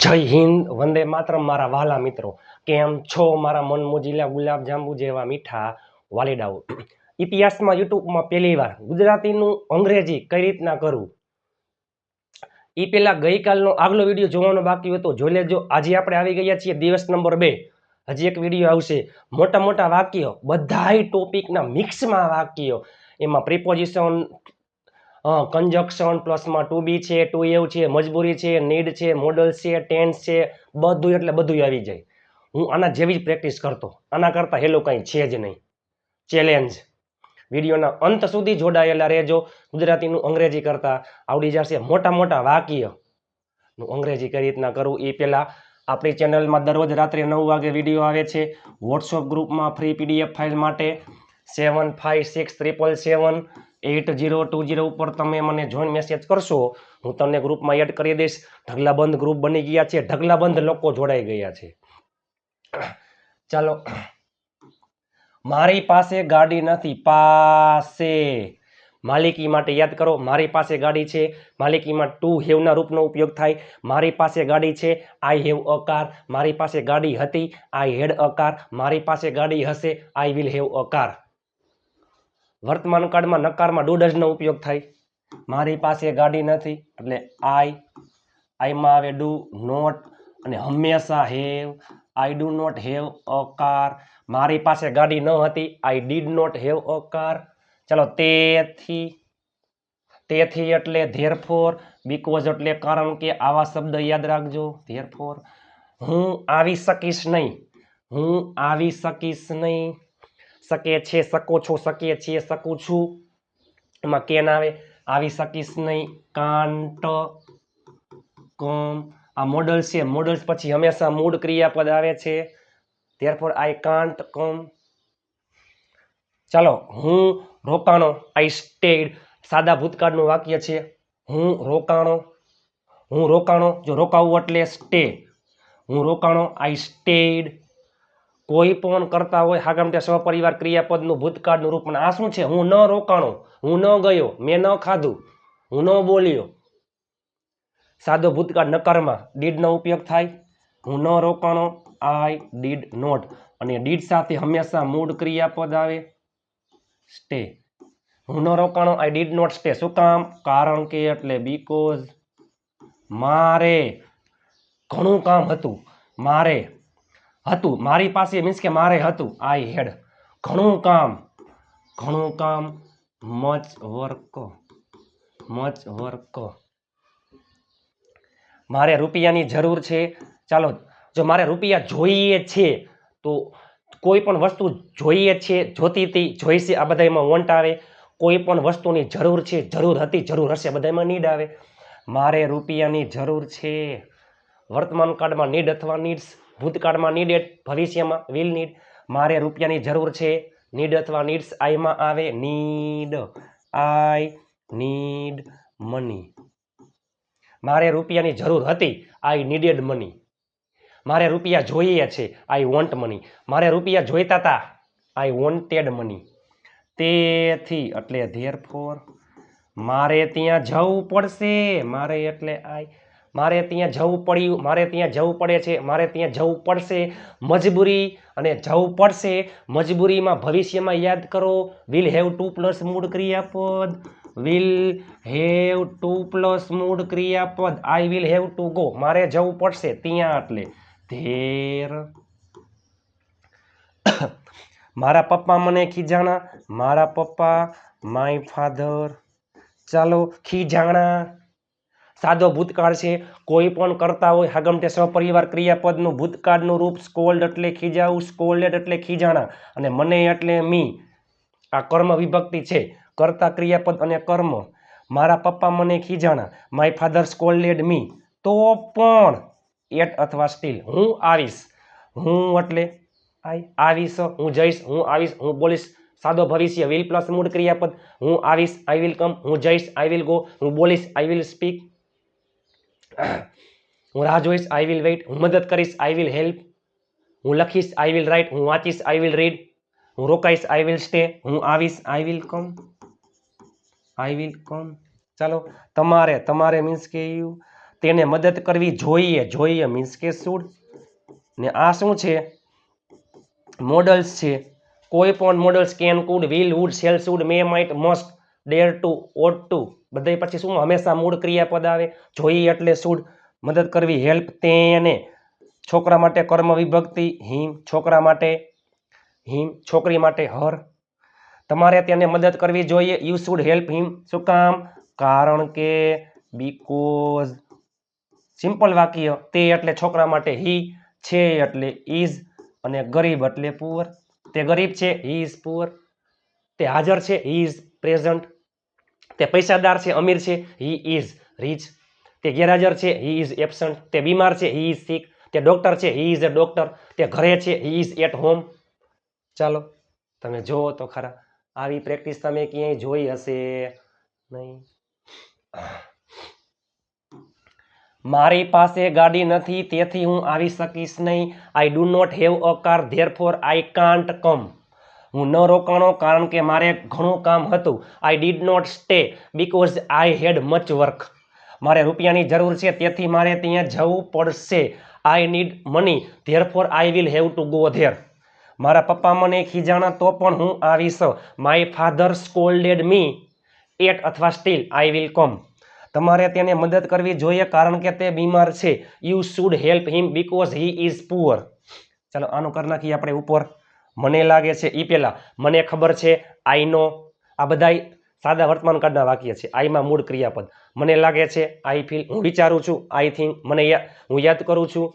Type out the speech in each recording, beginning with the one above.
જય હિન્દ, વંદે માત્ર મારા વાલા મિત્રો. કેમ છો? મારા મન મોજીલા ગુલાબ જાંબુ જેવા મીઠા વાલીડાઓ. ઇતિહાસમાં, યુટ્યુબમાં પહેલી વાર ગુજરાતીનું અંગ્રેજી કઈ રીતના કરવું? એ પહેલાં ગઈકાલનો આગલો વીડિયો જોવાનો બાકી હતો. જોઈ લેજો. આજે આપણે આવી ગયા છીએ દિવસ નંબર બે. હજી એક વીડિયો આવશે. મોટા મોટા વાક્યો, બધાય ટોપિકના મિક્સમાં વાક્યો. એમાં પ્રિપોઝિશન કન્જક્શન પ્લસમાં ટુ બી છે ટુ એવ છે, મજબૂરી છે નીડ છે મોડલ છે ટેન્સ છે, બધું એટલે બધું આવી જાય. હું આના જેવી જ પ્રેક્ટિસ કરતો. આના કરતાં હેલો કંઈ છે જ નહીં. ચેલેન્જ વિડીયોના અંત સુધી જોડાયેલા રહેજો. ગુજરાતીનું અંગ્રેજી કરતાં આવડી જશે મોટા મોટા વાક્ય. નું અંગ્રેજી કઈ રીતના કરવું એ પહેલાં આપણી ચેનલમાં દરરોજ રાત્રે નવ વાગે વીડિયો આવે છે. વોટ્સઅપ ગ્રુપમાં ફ્રી પીડીએફ ફાઇલ માટે seven five six triple seven eight zero two zero ઉપર તમે મને જોઈન મેસેજ કરશો, હું તમને ગ્રુપમાં એડ કરી દઈશ. ઢગલાબંધ ગ્રુપ બની ગયા છે. ઢગલાબંધ લોકો જોડાઈ ગયા છે. ચાલો. મારી પાસે ગાડી નથી. પાસે. માલિકી માટે યાદ કરો, મારી પાસે ગાડી છે. માલિકીમાં ટુ હેવના રૂપનો ઉપયોગ થાય. મારી પાસે ગાડી છે. આઈ હેવ અ કાર મારી પાસે ગાડી હતી. આઈ હેડ અ કાર મારી પાસે ગાડી હશે. I will have a car વર્તમાન કાળમાં નકારમાં ડૂડઝનો ઉપયોગ થાય. મારી પાસે ગાડી નથી, એટલે આઈ, આઈમાં આવે ડુ નોટ અને હંમેશા have. I do not have a car. મારી પાસે ગાડી ન હતી, I did not have a car. ચલો તેથી તેથી એટલે ધેરફોર, બીકોઝ એટલે કારણ કે આવા શબ્દ યાદ રાખજો. ધેરફોર. હું આવી શકીશ નહીં. હું આવી શકીશ નહીં. શકે છે, શકો છો શકીએ છીએ શકું છું. એમાં કેન આવે? આવી શકીશ નહીં. કાંટ કમ આ મોડલ્સ છે. મોડલ્સ પછી હંમેશા મૂળ ક્રિયાપદ આવે છે. ત્યારપર આઈ કાંટ કમ ચાલો, હું રોકાણો. આઈ સ્ટેડ સાદા ભૂતકાળનું વાક્ય છે. હું રોકાણો. હું રોકાણો. જો રોકાવું એટલે સ્ટે હું રોકાણો. આઈ સ્ટેડ કોઈ પણ કરતા હોય હાગમ તે સહપરિવાર ક્રિયાપદનું ભૂતકાળનું રૂપ આ શું છે? હું ન રોકાણો, હું ન ગયો, મેં ન ખાધું, હું ન બોલ્યો. સાદો ભૂતકાળ નકારમાં ડીડનો ઉપયોગ થાય, હું ન રોકાણો, આઈ ડીડ નોટ. અને ડીડ સાથે હંમેશા મૂળ ક્રિયાપદ આવે, સ્ટે. હું ન રોકાણો, આઈ ડીડ નોટ, સ્ટે. શું કામ? કારણ કે એટલે બીકોઝ મારે ઘણું કામ હતું. મારે હતું. મારી પાસે મીન્સ કે મારે હતું. આઈ હેડ ઘણું કામ ઘણું કામ મચ વર્ક મચ વર્ક મારે રૂપિયાની જરૂર છે. ચાલો, જો મારે રૂપિયા જોઈએ છે, તો કોઈ પણ વસ્તુ જોઈએ છે, જોતી હતી, જોઈશે, આ બધામાં વોન્ટ આવે. કોઈ પણ વસ્તુની જરૂર છે, જરૂર હતી, જરૂર હશે બધામાં નીડ આવે. મારે રૂપિયાની જરૂર છે. વર્તમાન કાળમાં નીડ અથવા નીડ્સ ભૂતકાળમાં નીડેડ ભવિષ્યમાં વિલ નીડ મારે રૂપિયાની જરૂર છે. નીડ અથવા નીડ્સ આઈમાં આવે. નીડ આઈ નીડ મની મારે રૂપિયાની જરૂર હતી. આઈ નીડેડ મની મારે રૂપિયા જોઈએ છે. આઈ વોન્ટ મની મારે રૂપિયા જોઈતા હતા આઈ વોન્ટેડ મની તેથી, એટલે ધેર ફોર મારે ત્યાં જવું પડશે. મારે એટલે આઈ મારે ત્યાં જવું પડ્યું, મારે ત્યાં જવું પડે છે, મારે ત્યાં જવું પડશે, મજબૂરી અને જવું પડશે, મજબૂરીમાં ભવિષ્યમાં યાદ કરો વિલ હેવ ટુ પ્લસ મૂળ ક્રિયાપદ વિલ હેવ ટુ પ્લસ મૂળ ક્રિયાપદ I will have to go મારે જવું પડશે, ત્યાં એટલે, ધેર. મારા પપ્પા મને ખીજાણા, મારા પપ્પા માય ફાધર ચાલો, ખીજાણા. સાદો ભૂતકાળ છે. કોઈ પણ કરતા હોય હાગમટે સહપરિવાર ક્રિયાપદનું ભૂતકાળનું રૂપ સ્કોલ્ડ એટલે ખીજાવું, સ્કોલ્ડેડ એટલે ખીજાણા. અને મને એટલે મી. આ કર્મ વિભક્તિ છે. કરતા ક્રિયાપદ અને કર્મ. મારા પપ્પા મને ખીજાણા. માય ફાધર સ્કોલ્ડેડ મી. તો પણ એટ અથવા સ્ટીલ હું આવીશ. હું એટલે આઈ આવીશ, હું જઈશ, હું આવીશ, હું બોલીશ, સાદો ભવિષ્ય વિલ પ્લસ મૂળ ક્રિયાપદ. હું આવીશ આઈ વિલ કમ હું જઈશ આઈ વિલ ગો હું બોલીશ આઈ વિલ સ્પીક હું રાહ જોઈશ આઈ વિલ વેઇટ હું મદદ કરીશ આઈ વિલ હેલ્પ હું લખીશ આઈ વિલ રાઇટ હું વાંચીશ આઈ વિલ રીડ હું રોકાઈશ આઈ વિલ સ્ટે હું આવીશ I will come I will come ચાલો, તમારે તમારે મીન્સ કે યુ તેને મદદ કરવી જોઈએ જોઈએ મીન્સ કે શુડ ને આ શું છે? મોડલ્સ છે. કોઈ પણ models can could will would shall should may might must dare to ought to બધા પછી શું, હંમેશા મૂળ ક્રિયાપદ આવે. જોઈ એટલે શુડ મદદ કરવી હેલ્પ તેને છોકરા માટે કર્મ વિભક્તિ, હિમ છોકરા માટે, હિમ છોકરી માટે હર. તમારે તેને મદદ કરવી જોઈએ. યુ શુડ હેલ્પ હિમ શું કામ? કારણ કે બીકોઝ સિમ્પલ વાક્ય, તે એટલે છોકરા માટે હી છે એટલે ઇઝ અને ગરીબ એટલે પુઅર તે ગરીબ છે હી ઇઝ પુઅર તે હાજર છે હી ઇઝ પ્રેઝન્ટ તે પૈસાદાર છે, અમીર છે હી ઇઝ રીચ તે ગેરહાજર છે હી ઇઝ એબસન્ટ તે બીમાર છે હી ઇઝ સિક તે ડોક્ટર છે હી ઇઝ અ ડોક્ટર તે ઘરે છે હી ઇઝ એટ હોમ ચાલો, તમે જુઓ તો ખરા. આવી પ્રેક્ટિસ તમે ક્યાંય જોઈ હશે? નહીં. મારી પાસે ગાડી નથી, તેથી હું આવી શકીશ નહીં. I do not have a car therefore I can't come હું ન રોકાણો કારણ કે મારે ઘણું કામ હતું. I did not stay because I had much work મારે રૂપિયાની જરૂર છે, તેથી મારે ત્યાં જવું પડશે. I need money therefore I will have to go there મારા પપ્પા મને ખીજાણા, તો પણ હું આવીશ. My father scolded me at અથવા સ્ટીલ આઈ વિલ કમ તમારે તેને મદદ કરવી જોઈએ કારણ કે તે બીમાર છે. You should help him because he is poor ચાલો આનું કરી નાખીએ આપણે ઉપર. મને લાગે છે એ પહેલાં મને ખબર છે આઈનો આ બધાય સાદા વર્તમાન કાળના વાક્ય છે, આઈમાં મૂળ ક્રિયાપદ. મને લાગે છે, આઈ ફીલ, હું વિચારું છું, આઈ થિંક, મને હું યાદ કરું છું,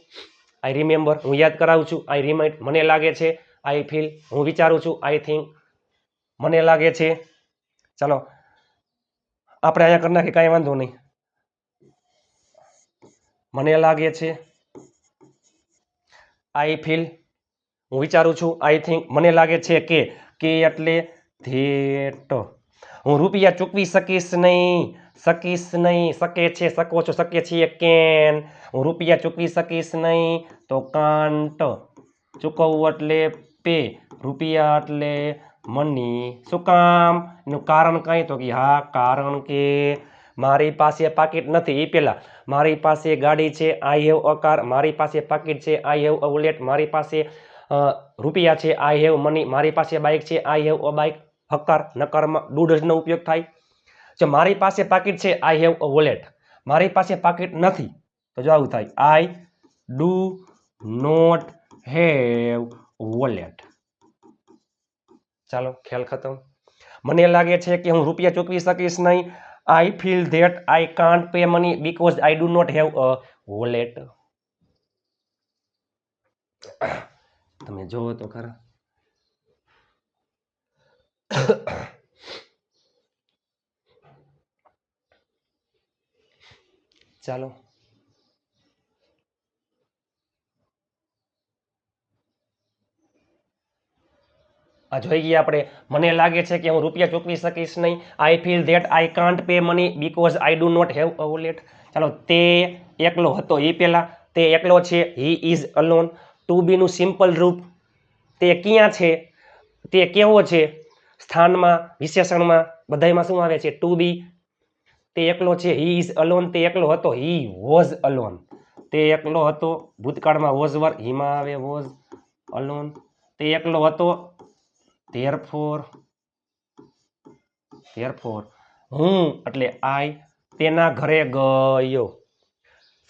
આઈ રિમેમ્બર, હું યાદ કરાવું છું, આઈ રિમાઇન્ડ, મને લાગે છે, આઈ ફીલ, હું વિચારું છું, આઈ થિંક, મને લાગે છે. ચાલો, આપણે અહીંયા કરી નાખીએ, કાંઈ વાંધો નહીં. મને લાગે છે, આઈ ફીલ હું વિચારું છું આઈ થિંક મને લાગે છે કે કે એટલે ધેટ. હું રૂપિયા ચૂકવી શકીશ નહીં શકીશ નહીં, શકે છે, શકો છો, શકે છીએ કેન હું રૂપિયા ચૂકવી શકીશ નહીં, તો કાંટ. ચૂકવવું એટલે પે, રૂપિયા એટલે મની શું કામ? એનું કારણ કંઈ તો કે, હા, કારણ કે મારી પાસે પાકીટ નથી. એ પહેલાં મારી પાસે ગાડી છે આઈ હેવ અ કાર મારી પાસે પાકીટ છે આઈ હેવ અ મારી પાસે રૂપિયા છે આઈ હેવ મની મારી પાસે બાઇક છે આઈ હેવ અ બાઇક હકાર નકારમાં ડૂડઝનો ઉપયોગ થાય. જો મારી પાસે પાકીટ છે આઈ હેવ અ વોલેટ મારી પાસે પાકીટ નથી, તો જો આવું થાય. I do not have wallet ચાલો, ખ્યાલ ખતમ. મને લાગે છે કે હું રૂપિયા ચૂકવી શકીશ નહીં. I feel that I can't pay money because I do not have a wallet તમે જોવો તો ખરા. ચાલો. આ જોઈ ગયા આપણે. મને લાગે છે કે હું રૂપિયા ચૂકવી શકીશ નહીં. I feel that I can't pay money because I do not have a wallet ચાલો, તે એકલો હતો એ પહેલાં તે એકલો છે હી ઇઝ અલોન ટુ બીનું સિમ્પલ રૂપ. તે ક્યાં છે? તે કેવો છે? સ્થાનમાં, વિશેષણમાં બધાયમાં શું આવે છે? To be. તે એકલો છે હી ઇઝ અલોન તે એકલો હતો હી વોઝ અલોન તે એકલો હતો, ભૂતકાળમાં વોઝ વર્ક હિમાં આવે વોઝ અલોન તે એકલો હતો ધેર ફોર ધેર ફોર હું, એટલે આઈ તેના ઘરે ગયો.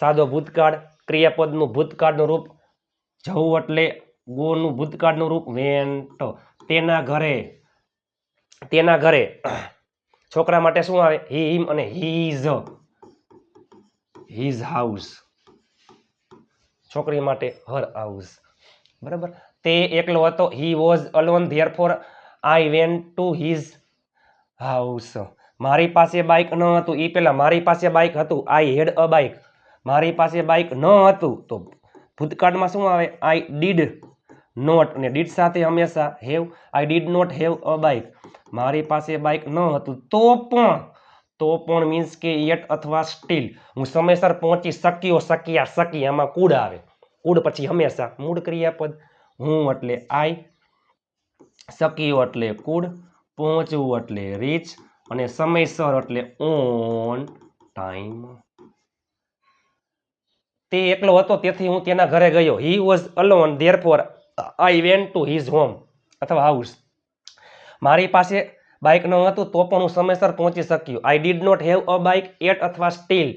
સાદો ભૂતકાળ, ક્રિયાપદનું ભૂતકાળનું રૂપ જવું એટલે ગોનું ભૂતકાળનું રૂપ વેન્ટ તેના ઘરે તેના ઘરે છોકરા માટે શું આવે? હી હિમ અને હીઝ. His house. છોકરી માટે હર હાઉસ. બરાબર? તે એકલો હતો. He was alone, therefore I went to his house. મારી પાસે બાઇક ન હતું. એ પહેલાં મારી પાસે બાઇક હતું. આઈ હેડ અ બાઇક મારી પાસે બાઇક ન હતું. તો ભૂતકાળમાં શું આવે? આઈ ડીડ નોટ અને ડીડ સાથે હંમેશા have I did not have a bike મારી પાસે બાઇક ન હતું, તો પણ તો પણ મીન્સ કે યેટ અથવા સ્ટીલ હું સમયસર પહોંચી શક્યો, શક્યા શકી આમાં કુડ આવે. કુડ પછી હંમેશા મૂળ ક્રિયાપદ હું એટલે આઈ શક્યો એટલે કુડ, પહોંચવું એટલે રીચ અને સમયસર એટલે ઓન ટાઈમ તે એકલો હતો, તેથી હું તેના ઘરે ગયો. He was alone therefore I went to his home અથવા હાઉસ મારી પાસે બાઇક ન હતું, તો પણ હું સમયસર પહોંચી શક્યો. I did not have a bike yet અથવા still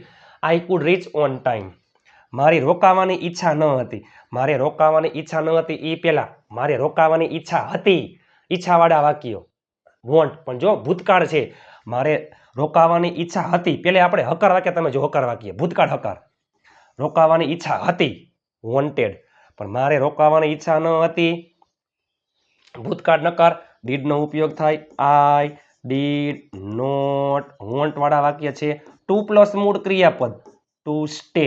I could reach on time મારી રોકાવાની ઈચ્છા ન હતી. મારે રોકાવાની ઈચ્છા ન હતી એ પહેલાં મારે રોકાવાની ઈચ્છા હતી. ઈચ્છાવાળા વાક્યો. વોન્ટ પણ જો ભૂતકાળ છે, મારે રોકાવાની ઈચ્છા હતી. પહેલાં આપણે હકાર વાક્ય તમે જો હકાર વાક્ય. ભૂતકાળ હકાર. રોકાવાની ઈચ્છા હતી વોન્ટેડ પણ મારે રોકાવાની ઈચ્છા ન હતી. ભૂતકાળ નકાર ડીડનો ઉપયોગ થાય. આઈ ડીડ નોટ વોન્ટવાળા વાક્ય છે ટુ પ્લસ મૂળ ક્રિયાપદ ટુ સ્ટે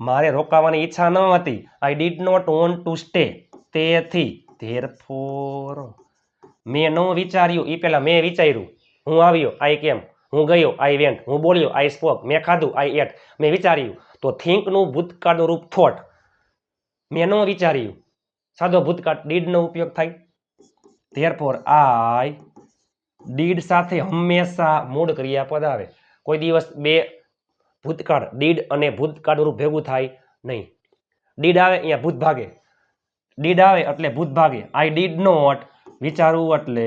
મારે રોકાવાની ઈચ્છા ન હતી. I did not want to stay તેથી ધેરફોર મેં ન વિચાર્યું. એ પહેલાં મેં વિચાર્યું. હું આવ્યો. આઈ કેમ હું ગયો આઈ વેન્ટ હું બોલ્યો આઈ સ્પોક મેં ખાધું આઈ એટ મેં વિચાર્યું, તો થિંકનું ભૂતકાળનું રૂપ થોટ મેં ન વિચાર્યું. સાદો ભૂતકાળ, ડીડનો ઉપયોગ થાય. ધેરફોર આઈ ડીડ સાથે હંમેશા મૂળ ક્રિયાપદ આવે. કોઈ દિવસ બે ભૂતકાળ, ડીડ અને ભૂતકાળનું રૂપ ભેગું થાય નહીં. ડીડ આવે અહીંયા ભૂત ભાગે. ડીડ આવે એટલે ભૂત ભાગે. આઈ ડીડ નોટ વિચારવું એટલે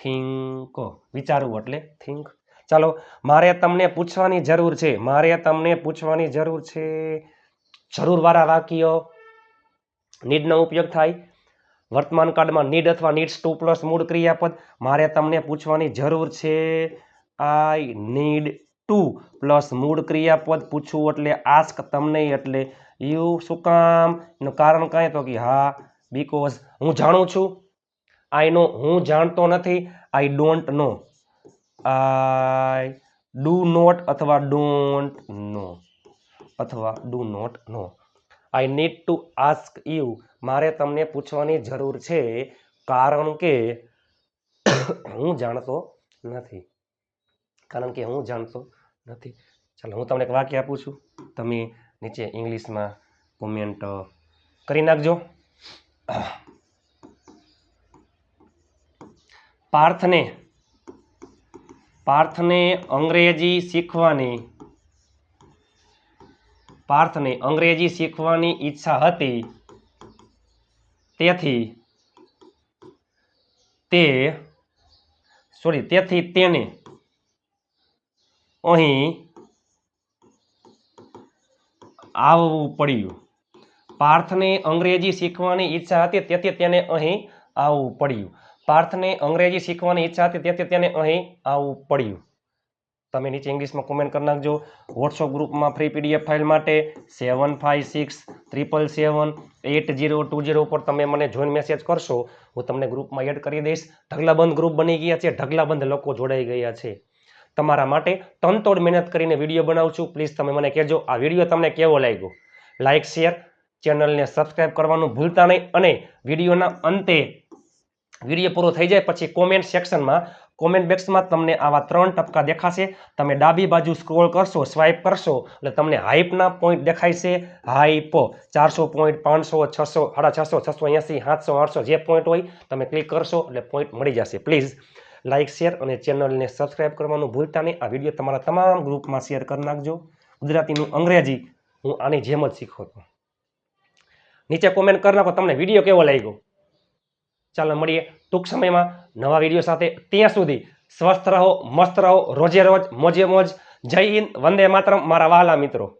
થિંક. વિચારવું એટલે થિંક ચાલો, મારે તમને પૂછવાની જરૂર છે, મારે તમને પૂછવાની જરૂર છે. જરૂરવાળા વાક્યો. નીડનો ઉપયોગ થાય. વર્તમાન કાળમાં નીડ અથવા નીડ્સ ટુ પ્લસ મૂળ ક્રિયાપદ. મારે તમને પૂછવાની જરૂર છે. આઈ નીડ ટુ પ્લસ મૂળ ક્રિયાપદ પૂછવું એટલે આસ્ક તમને એટલે યુ શું કામ? એનું કારણ કાંઈ તો કે હા બીકોઝ હું જાણું છું. આઈ નો હું જાણતો નથી. I don't know. I do not અથવા ડોન્ટ નો અથવા do not know I need to ask you મારે તમને પૂછવાની જરૂર છે, કારણ કે હું જાણતો નથી. કારણ કે હું જાણતો નથી. ચાલો, હું તમને એક વાક્ય આપું છું. તમે નીચે ઇંગ્લિશમાં કોમેન્ટ કરી નાખજો. પાર્થને પાર્થને અંગ્રેજી શીખવાની. પાર્થને અંગ્રેજી શીખવાની ઈચ્છા હતી. તેથી તે સોરી તેથી તેને અહીં આવવું પડ્યું. પાર્થને અંગ્રેજી શીખવાની ઈચ્છા હતી, તેથી તેને અહીં આવવું પડ્યું. પાર્થને અંગ્રેજી શીખવાની ઈચ્છા હતી, તેથી તેને અહીં આવવું પડ્યું. તમે નીચે ઇંગ્લિશમાં કોમેન્ટ કરી નાખજો. વોટ્સઅપ ગ્રુપમાં ફ્રી પીડીએફ ફાઇલ માટે seven five six triple seven eight zero two zero ઉપર તમે મને જોઈન મેસેજ કરશો. હું તમને ગ્રુપમાં એડ કરી દઈશ. ઢગલાબંધ ગ્રુપ બની ગયા છે. ઢગલાબંધ લોકો જોડાઈ ગયા છે. તમારા માટે તનતોડ મહેનત કરીને વીડિયો બનાવું છું. પ્લીઝ તમે મને કહેજો. આ વીડિયો તમને કેવો લાગ્યો? લાઇક શેર ચેનલને સબસ્ક્રાઈબ કરવાનું ભૂલતા નહીં અને વિડીયોના અંતે વીડિયો પૂરો થઈ જાય, પછી કોમેન્ટ સેક્શનમાં કોમેન્ટ બોક્સમાં તમને આવા ત્રણ ટપકા દેખાશે. તમે ડાબી બાજુ સ્ક્રોલ કરશો સ્વાઇપ કરશો, એટલે તમને હાઈપના પોઈન્ટ દેખાય છે. ચારસો પોઈન્ટ પાંચસો, છસો, સાડા છસો છસો એંસી, સાતસો, આઠસો, જે પોઈન્ટ હોય, તમે ક્લિક કરશો, એટલે પોઈન્ટ મળી જશે. પ્લીઝ લાઇક શેર અને ચેનલને સબસ્ક્રાઇબ કરવાનું ભૂલતા નહીં. આ વીડિયો તમારા તમામ ગ્રુપમાં શેર કરી નાખજો. ગુજરાતીનું અંગ્રેજી હું આની જેમ જ શીખો છું નીચે કોમેન્ટ કરી નાખો, તમને વીડિયો કેવો લાગ્યો? ચાલો મળીએ ટૂંક સમયમાં નવા વીડિયો સાથે. ત્યાં સુધી સ્વસ્થ રહો, મસ્ત રહો, રોજે રોજ મોજે મોજ. જય હિન્દ, વંદે માતરમ, મારા વહાલા મિત્રો.